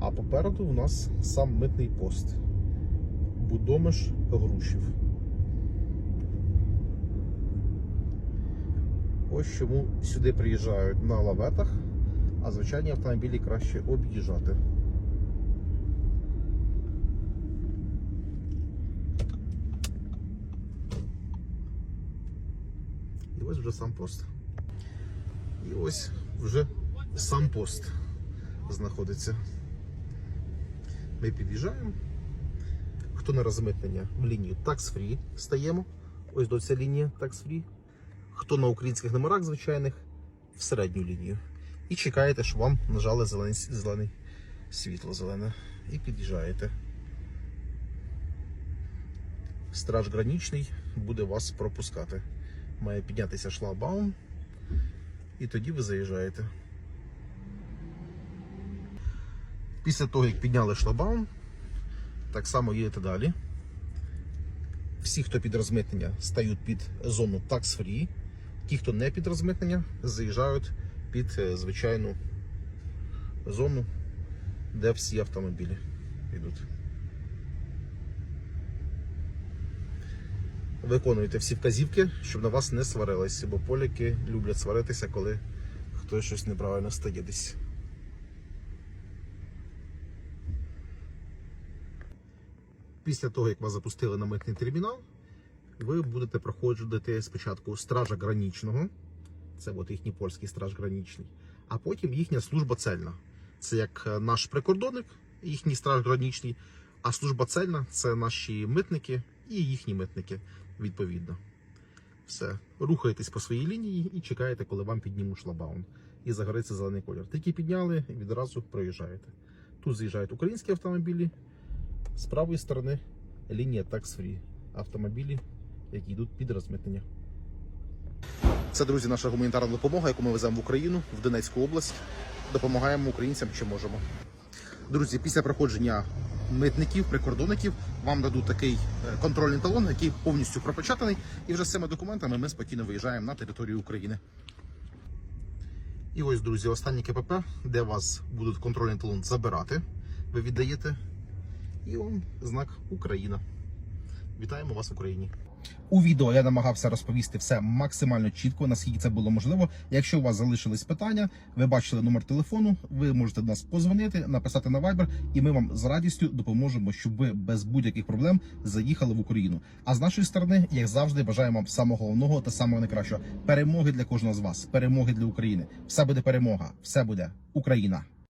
А попереду у нас сам митний пост. Будомиш Грушів. Ось чому сюди приїжджають на лаветах, а звичайні автомобілі краще об'їжджати. І ось вже сам пост. І ось вже сам пост знаходиться. Ми під'їжджаємо. Хто на розмитнення в лінію Tax Free стаємо. Ось до ця лінія Tax Free. Хто на українських номерах звичайних в середню лінію. І чекаєте, щоб вам нажали зелене, зелене світло зелене. І під'їжджаєте. Страж гранічний буде вас пропускати. Має піднятися шлагбаум. І тоді ви заїжджаєте. Після того, як підняли шлагбаум, так само їдете далі. Всі, хто під розмитнення, стають під зону Tax Free. Ті, хто не під розмитнення, заїжджають під е, звичайну зону, де всі автомобілі йдуть. Виконуйте всі вказівки, щоб на вас не сварилися, бо поляки люблять сваритися, коли хтось щось неправильно стає десь. Після того, як вас запустили на митний термінал, ви будете проходити спочатку стража гранічного, це от їхній польський страж гранічний, а потім їхня служба цельна. Це як е, наш прикордонник, їхній страж гранічний, а служба цельна це наші митники і їхні митники, відповідно. Все, рухаєтесь по своїй лінії і чекаєте, коли вам піднімуть шлагбаум. І загориться зелений колір. Тільки підняли відразу проїжджаєте. Тут заїжджають українські автомобілі, з правої сторони лінія Free. Автомобілі, які йдуть під розмитнення. Це, друзі, наша гуманітарна допомога, яку ми веземо в Україну, в Донецьку область. Допомагаємо українцям, чи можемо. Друзі, після проходження митників, прикордонників вам дадуть такий е, контрольний талон, який повністю пропечатаний. І вже з цими документами ми спокійно виїжджаємо на територію України. І ось, друзі, останнє КПП, де вас будуть контрольний талон забирати. Ви віддаєте. І он знак Україна. Вітаємо вас в Україні. У відео я намагався розповісти все максимально чітко, наскільки це було можливо. Якщо у вас залишились питання, ви бачили номер телефону, ви можете до нас позвонити, написати на Viber, і ми вам з радістю допоможемо, щоб ви без будь-яких проблем заїхали в Україну. А з нашої сторони, як завжди, бажаємо вам самого головного та самого найкращого перемоги для кожного з вас, перемоги для України. Все буде перемога, все буде Україна.